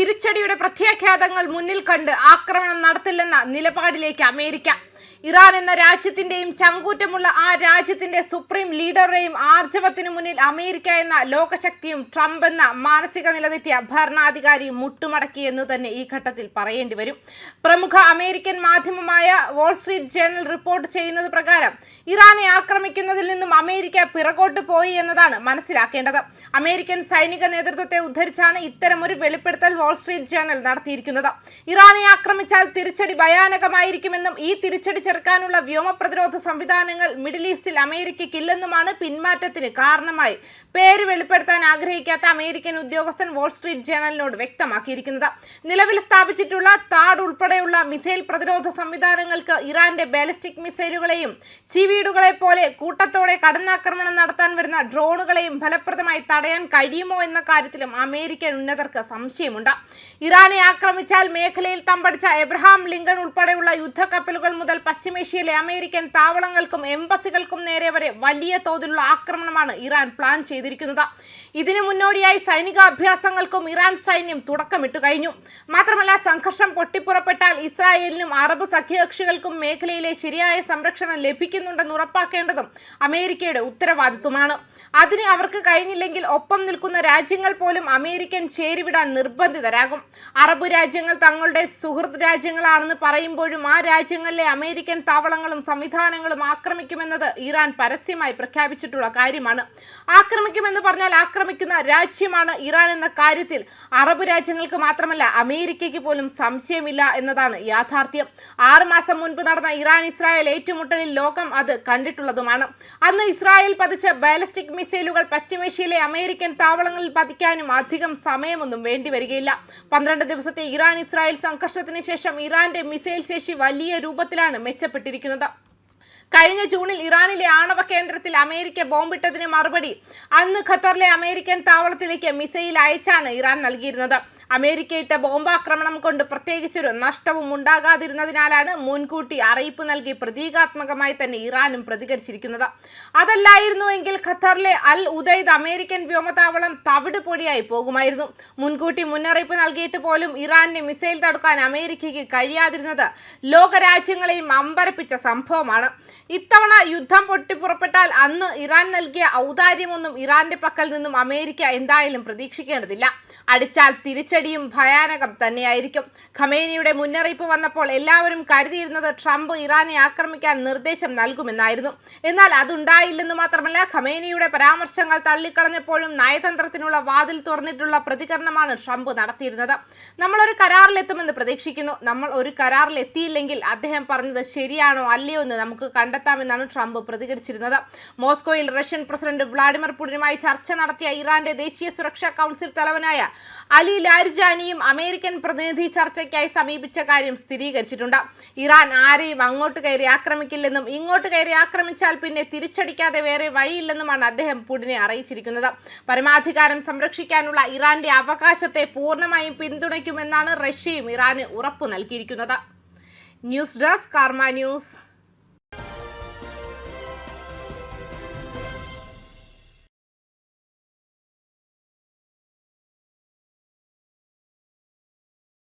തിരിച്ചടിയുടെ പ്രത്യാഘാതങ്ങൾ മുന്നിൽ കണ്ട് ആക്രമണം നടത്തില്ലെന്ന നിലപാടിലേക്ക് അമേരിക്ക ഇറാൻ എന്ന രാജ്യത്തിന്റെയും ചങ്കൂറ്റമുള്ള ആ രാജ്യത്തിന്റെ സുപ്രീം ലീഡറുടെയും ആർജവത്തിനു മുന്നിൽ അമേരിക്ക എന്ന ലോകശക്തിയും ട്രംപ് എന്ന മാനസിക നിലതെറ്റിയ ഭരണാധികാരിയും മുട്ടുമടക്കി എന്ന് തന്നെ ഈ ഘട്ടത്തിൽ പറയേണ്ടി വരും. പ്രമുഖ അമേരിക്കൻ മാധ്യമമായ വാൾസ്ട്രീറ്റ് ജേണൽ റിപ്പോർട്ട് ചെയ്യുന്നത് പ്രകാരം ഇറാനെ ആക്രമിക്കുന്നതിൽ നിന്നും അമേരിക്ക പിറകോട്ട് പോയി എന്നതാണ് മനസ്സിലാക്കേണ്ടത്. അമേരിക്കൻ സൈനിക നേതൃത്വത്തെ ഉദ്ധരിച്ചാണ് ഇത്തരമൊരു വെളിപ്പെടുത്തൽ വാൾസ്ട്രീറ്റ് സ്ട്രീറ്റ് ജേർണൽ നടത്തിയിരിക്കുന്നത്. ഇറാനെ ആക്രമിച്ചാൽ തിരിച്ചടി ഭയാനകമായിരിക്കുമെന്നും ഈ തിരിച്ചടി ചെറുക്കാനുള്ള വ്യോമ പ്രതിരോധ സംവിധാനങ്ങൾ മിഡിൽ ഈസ്റ്റിൽ അമേരിക്കയ്ക്കില്ലെന്നുമാണ് പിന്മാറ്റത്തിന് കാരണമായി. പേര് വെളിപ്പെടുത്താൻ ആഗ്രഹിക്കാത്ത അമേരിക്കൻ ഉദ്യോഗസ്ഥൻ വാൾസ്ട്രീറ്റ് സ്ട്രീറ്റ് ജേർണലിനോട് വ്യക്തമാക്കിയിരിക്കുന്നത്. നിലവിൽ സ്ഥാപിച്ചിട്ടുള്ള താഡ് ഉൾപ്പെടെയുള്ള മിസൈൽ പ്രതിരോധ സംവിധാനങ്ങൾക്ക് ഇറാന്റെ ബാലിസ്റ്റിക് മിസൈലുകളെയും ചിവീടുകളെ പോലെ കൂട്ടത്തോടെ കടന്നാക്രമണം നടത്താൻ വരുന്ന ഡ്രോണുകളെയും ഫലപ്രദമായി തടയാൻ കഴിയുമോ എന്ന കാര്യത്തിലും അമേരിക്കൻ ഉന്നതർക്ക് സംശയമുണ്ട്. ഇറാനെ ആക്രമിച്ചാൽ മേഖലയിൽ തമ്പടിച്ച എബ്രഹാം ലിങ്കൺ ഉൾപ്പെടെയുള്ള യുദ്ധക്കപ്പലുകൾ മുതൽ പശ്ചിമേഷ്യയിലെ അമേരിക്കൻ താവളങ്ങൾക്കും എംബസികൾക്കും നേരെ വരെ വലിയ തോതിലുള്ള ആക്രമണമാണ് ഇറാൻ പ്ലാൻ ചെയ്തിരിക്കുന്നത്. ഇതിനു മുന്നോടിയായി സൈനികാഭ്യാസങ്ങൾക്കും ഇറാൻ സൈന്യം തുടക്കമിട്ടു കഴിഞ്ഞു. മാത്രമല്ല സംഘർഷം പൊട്ടിപ്പുറപ്പെട്ടാൽ ഇസ്രായേലിനും അറബ് സഖ്യകക്ഷികൾക്കും മേഖലയിലെ ശരിയായ സംരക്ഷണം ലഭിക്കുന്നുണ്ടെന്ന് ഉറപ്പാക്കേണ്ടതും അമേരിക്കയുടെ ഉത്തരവാദിത്വമാണ്. അതിന് അവർക്ക് കഴിഞ്ഞില്ലെങ്കിൽ ഒപ്പം നിൽക്കുന്ന രാജ്യങ്ങൾ പോലും അമേരിക്കൻ ചേരിവിടാൻ നിർബന്ധിതരാകും. അറബ് രാജ്യങ്ങൾ തങ്ങളുടെ സുഹൃത്ത് രാജ്യങ്ങളാണെന്ന് പറയുമ്പോഴും ആ രാജ്യങ്ങളിലെ അമേരിക്കൻ താവളങ്ങളും സംവിധാനങ്ങളും ആക്രമിക്കുമെന്നത് ഇറാൻ പരസ്യമായി പ്രഖ്യാപിച്ചിട്ടുള്ള കാര്യമാണ്. ആക്രമിക്കുമെന്ന് പറഞ്ഞാൽ ആക്രമിക്കുന്ന രാജ്യമാണ് ഇറാൻ എന്ന കാര്യത്തിൽ അറബ് രാജ്യങ്ങൾക്ക് മാത്രമല്ല അമേരിക്കയ്ക്ക് പോലും സംശയമില്ല എന്നതാണ് യാഥാർത്ഥ്യം. ആറുമാസം മുൻപ് നടന്ന ഇറാൻ ഇസ്രായേൽ ഏറ്റുമുട്ടലിൽ ലോകം അത് കണ്ടിട്ടുള്ളതുമാണ്. അന്ന് ഇസ്രായേൽ പതിച്ച ബാലിസ്റ്റിക് മിസൈലുകൾ പശ്ചിമേഷ്യയിലെ അമേരിക്കൻ താവളങ്ങളിൽ പതിക്കാനും അധികം സമയമൊന്നും വേണ്ടി വരികയില്ല. പന്ത്രണ്ട് ദിവസത്തെ ഇറാൻ ഇസ്രായേൽ സംഘർഷത്തിന് ശേഷം ഇറാന്റെ മിസൈൽ ശേഷി വലിയ രൂപത്തിലാണ് മെച്ചപ്പെട്ടിരിക്കുന്നത്. കഴിഞ്ഞ ജൂണിൽ ഇറാനിലെ ആണവ കേന്ദ്രത്തിൽ അമേരിക്ക ബോംബിട്ടതിന് മറുപടി. അന്ന് ഖത്തറിലെ അമേരിക്കൻ താവളത്തിലേക്ക് മിസൈൽ അയച്ചാണ് ഇറാൻ നൽകിയിരുന്നത്. അമേരിക്കയിട്ട ബോംബാക്രമണം കൊണ്ട് പ്രത്യേകിച്ചൊരു നഷ്ടവും ഉണ്ടാകാതിരുന്നതിനാലാണ് മുൻകൂട്ടി അറിയിപ്പ് നൽകി പ്രതീകാത്മകമായി തന്നെ ഇറാനും പ്രതികരിച്ചിരിക്കുന്നത്. അതല്ലായിരുന്നുവെങ്കിൽ ഖത്തറിലെ അൽ ഉദൈദ് അമേരിക്കൻ വ്യോമതാവളം തവിട് പൊടിയായി പോകുമായിരുന്നു. മുൻകൂട്ടി മുന്നറിയിപ്പ് നൽകിയിട്ട് പോലും ഇറാന്റെ മിസൈൽ തടുക്കാൻ അമേരിക്കയ്ക്ക് കഴിയാതിരുന്നത് ലോകരാജ്യങ്ങളെയും അമ്പരപ്പിച്ച സംഭവമാണ്. ഇത്തവണ യുദ്ധം പൊട്ടിപ്പുറപ്പെട്ടാൽ അന്ന് ഇറാൻ നൽകിയ ഔദാര്യമൊന്നും ഇറാന്റെ പക്കൽ നിന്നും അമേരിക്ക എന്തായാലും പ്രതീക്ഷിക്കേണ്ടതില്ല. അടിച്ചാൽ തിരിച്ചടിയും ഭയാനകം തന്നെയായിരിക്കും. ഖമേനിയുടെ മുന്നറിയിപ്പ് വന്നപ്പോൾ എല്ലാവരും കരുതിയിരുന്നത് ട്രംപ് ഇറാനെ ആക്രമിക്കാൻ നിർദ്ദേശം നൽകുമെന്നായിരുന്നു. എന്നാൽ അതുണ്ടായില്ലെന്ന് മാത്രമല്ല ഖമേനിയുടെ പരാമർശങ്ങൾ തള്ളിക്കളഞ്ഞപ്പോഴും നയതന്ത്രത്തിനുള്ള വാതിൽ തുറന്നിട്ടുള്ള പ്രതികരണമാണ് ട്രംപ് നടത്തിയിരുന്നത്. നമ്മളൊരു കരാറിലെത്തുമെന്ന് പ്രതീക്ഷിക്കുന്നു. നമ്മൾ ഒരു കരാറിൽ എത്തിയില്ലെങ്കിൽ അദ്ദേഹം പറഞ്ഞത് ശരിയാണോ അല്ലയോ എന്ന് നമുക്ക് കണ്ടെത്താമെന്നാണ് ട്രംപ് പ്രതികരിച്ചിരുന്നത്. മോസ്കോയിൽ റഷ്യൻ പ്രസിഡന്റ് വ്ളാഡിമിർ പുടിനുമായി ചർച്ച നടത്തിയ ഇറാന്റെ ദേശീയ സുരക്ഷാ കൗൺസിൽ തലവനായ അലി ലാരിജാനിയും അമേരിക്കൻ പ്രതിനിധി ചർച്ചയ്ക്കായി സമീപിച്ച കാര്യം സ്ഥിരീകരിച്ചിട്ടുണ്ട്. ഇറാൻ ആരെയും അങ്ങോട്ട് കയറി ആക്രമിക്കില്ലെന്നും ഇങ്ങോട്ട് കയറി ആക്രമിച്ചാൽ പിന്നെ തിരിച്ചടിക്കാതെ വേറെ വഴിയില്ലെന്നുമാണ് അദ്ദേഹം പുടിനെ അറിയിച്ചിരിക്കുന്നത്. പരമാധികാരം സംരക്ഷിക്കാനുള്ള ഇറാന്റെ അവകാശത്തെ പൂർണമായും പിന്തുണയ്ക്കുമെന്നാണ് റഷ്യയും ഇറാന് ഉറപ്പു നൽകിയിരിക്കുന്നത്. News desk Karma news.